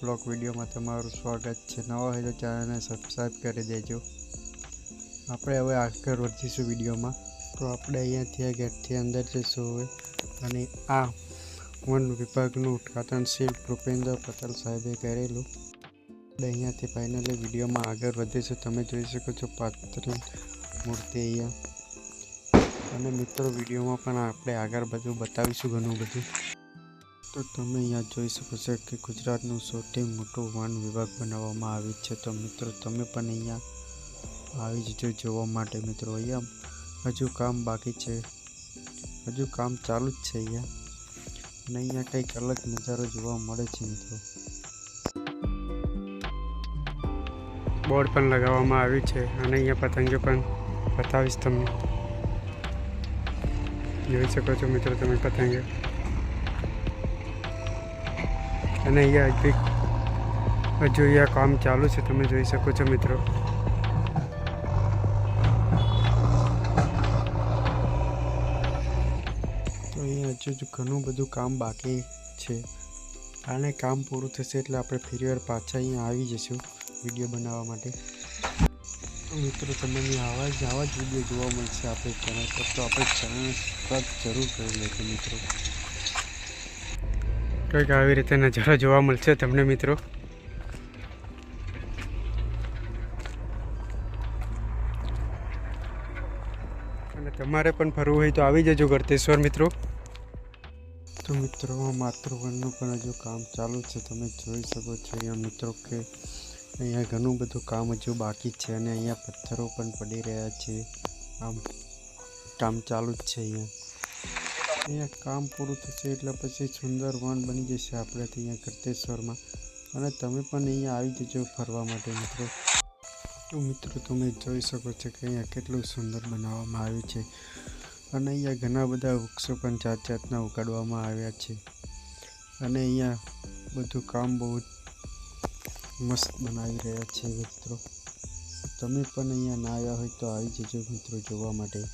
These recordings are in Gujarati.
બ્લોગ વિડીયોમાં તમારું સ્વાગત છે. નવા હોય તો ચેનલને સબસ્ક્રાઈબ કરી દેજો. આપણે હવે આગળ વધીશું વિડીયોમાં. તો આપણે અહીંયાથી આ ગેટથી અંદર જઈશું હવે. અને આ વન વિભાગનું ઉદઘાટન શ્રી ભૂપેન્દ્ર પટેલ સાહેબે કરેલું. આપણે અહીંયાથી ફાઇનલી વિડીયોમાં આગળ વધીશું. તમે જોઈ શકો છો પાત્ર મૂર્તિ અહીંયા. અને મિત્રો, વિડીયોમાં પણ આપણે આગળ બધું બતાવીશું ઘણું બધું. તો તમે અહીંયા જોઈ શકો છો કે ગુજરાતનું સૌથી મોટું વન વિભાગ બનાવવામાં આવ્યું છે. તો મિત્રો, તમે પણ અહીંયા આવી જજો જોવા માટે મિત્રો, અહીંયા હજુ કામ બાકી છે. હજુ કામ ચાલુ જ છે અહીંયા. અને અહીંયા કંઈક અલગ નજારો જોવા મળે છે મિત્રો. બોર્ડ પણ લગાવવામાં આવ્યું છે અને અહીંયા પતંગો પણ બતાવીશ તમને. જોઈ શકો છો મિત્રો તમે પતંગો. અને અહીંયા હજી હજુ અહીંયા કામ ચાલુ છે, તમે જોઈ શકો છો મિત્રો. તો અહીંયા હજુ ઘણું બધું કામ બાકી છે. આને કામ પૂરું થશે એટલે આપણે ફરીવાર પાછા અહીંયા આવી જઈશું વીડિયો બનાવવા માટે. તો મિત્રો, તમને આવા જ આવા જ વીડિયો જોવા મળશે આપણી ચેનલ પર. તો આપણે ચેનલ સબસ્ક્રાઈબ જરૂર કરી લેજો મિત્રો. કંઈક આવી રીતે નજારો જોવા મળશે તમને, મિત્રો. અને તમારે પણ ફરવું હોય તો આવી જજો ગળતેશ્વર મિત્રો. તો મિત્રો માતૃવનનું પણ હજુ કામ ચાલુ છે. તમે જોઈ શકો છો અહીંયા, મિત્રો, કે અહીંયા ઘણું બધું કામ હજુ બાકી છે અને અહીંયા પથ્થરો પણ પડી રહ્યા છે. આમ કામ ચાલુ જ છે અહીંયા. અહીંયા કામ પૂરું થશે એટલે પછી સુંદર વન બની જશે આપણે અહીંયા કરતેશ્વરમાં અને તમે પણ અહીંયા આવી જજો ફરવા માટે મિત્રો. તો મિત્રો, તમે જોઈ શકો છો કે અહીંયા કેટલું સુંદર બનાવવામાં આવ્યું છે. અને અહીંયા ઘણા બધા વૃક્ષો પણ જાત જાતના ઉગાડવામાં આવ્યા છે. અને અહીંયા બધું કામ બહુ જ મસ્ત બનાવી રહ્યા છે મિત્રો. તમે પણ અહીંયા ના આવ્યા હોય તો આવી જજો મિત્રો જોવા માટે.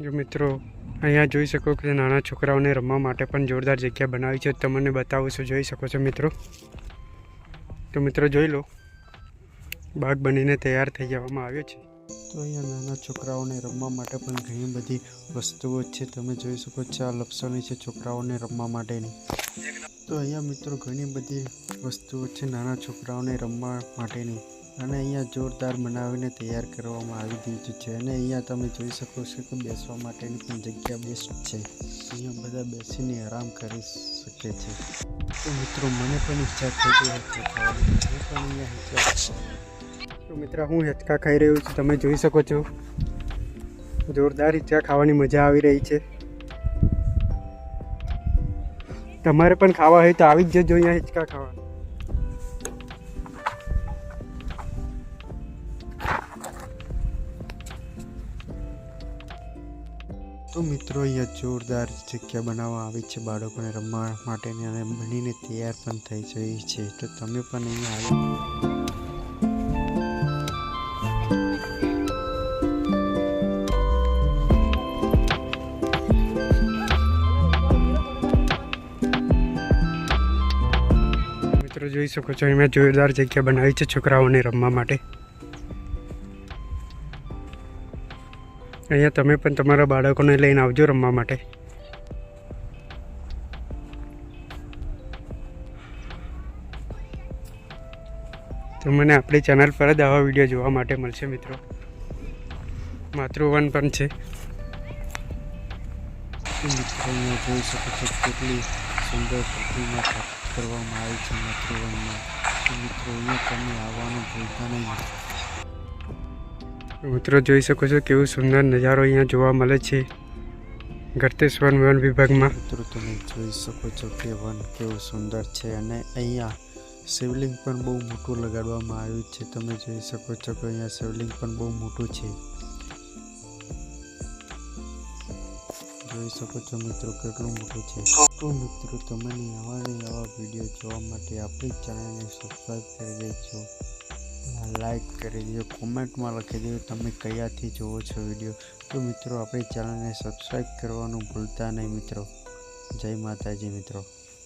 જો મિત્રો અહીંયા જોઈ શકો કે નાના છોકરાઓને રમવા માટે પણ જોરદાર જગ્યા બનાવી છે. તમને બતાવું છું, જોઈ શકો છો મિત્રો. તો મિત્રો જોઈ લો, બાગ બનીને તૈયાર થઈ જવામાં આવ્યો છે. તો અહીંયા નાના છોકરાઓને રમવા માટે પણ ઘણી બધી વસ્તુઓ છે. તમે જોઈ શકો છો, આ લપસણી છે છોકરાઓને રમવા માટેની. તો અહીંયા મિત્રો ઘણી બધી વસ્તુઓ છે નાના છોકરાઓને રમવા માટેની. અને અહીંયા જોરદાર બનાવીને તૈયાર કરવામાં આવી દીધું છે અને અહીંયા તમે જોઈ શકો છો કે બેસવા માટેની પણ જગ્યા બેસ્ટ છે. અહીંયા બધા બેસીને આરામ કરી શકે છે. તો મિત્રો, મને પણ ઈચ્છા થઈ ગઈ ખાવાની. પણ અહીંયા ઈચ્છા તો મિત્ર, હું હિંચકા ખાઈ રહ્યો છું. તમે જોઈ શકો છો. જોરદાર ઈચ્છા ખાવાની મજા આવી રહી છે. તમારે પણ ખાવા હોય તો આવી જ જજો અહીંયા હિંચકા ખાવા. તો મિત્રો, અહીંયા જોરદાર જગ્યા બનાવવા આવી છે બાળકોને રમવા માટેની અને બનીને તૈયાર પણ થઈ જઈ છે. તો તમે પણ અહીંયા આવી. મિત્રો, જોઈ શકો છો મેં જોરદાર જગ્યા બનાવી છે છોકરાઓને રમવા માટે. અહીંયા તમે પણ તમારા બાળકોને લઈને આવજો રમવા માટે. તો મને આપણી ચેનલ પર જ આવા વીડિયો જોવા માટે મળશે મિત્રો. માતૃવન પણ છે. જોઈ શકો છો કેટલી સુંદર પ્રતિમા કરવામાં આવી છે માતૃવનમાં મિત્રો, અહીંયા તમે આવવાનું ભૂલતા નહીં. મિત્રો જોઈ શકો છો કેવું સુંદર નજારો અહીંયા જોવા મળે છે. ગળતેશ્વર વન વિભાગમાં. મિત્રો તમે જોઈ શકો છો કે વન કેવું સુંદર છે અને અહીંયા શિવલિંગ પણ બહુ મોટું લગાડવામાં આવ્યું છે. તમે જોઈ શકો છો કે અહીંયા શિવલિંગ પણ બહુ મોટું છે. જોઈ શકો છો મિત્રો કેટલું મોટું છે. તો મિત્રો તમને આવા ને આવા વીડિયો જોવા માટે આપણી ચેનલને સબસ્ક્રાઈબ કરી દેજો. લાઈક કરી દેજો કોમેન્ટમાં લખી દેજો તમે કયાથી જુઓ છો વીડિયો તો મિત્રો, આપણી ચેનલને સબસ્ક્રાઈબ કરવાનું ભૂલતા નહીં મિત્રો. જય માતાજી મિત્રો.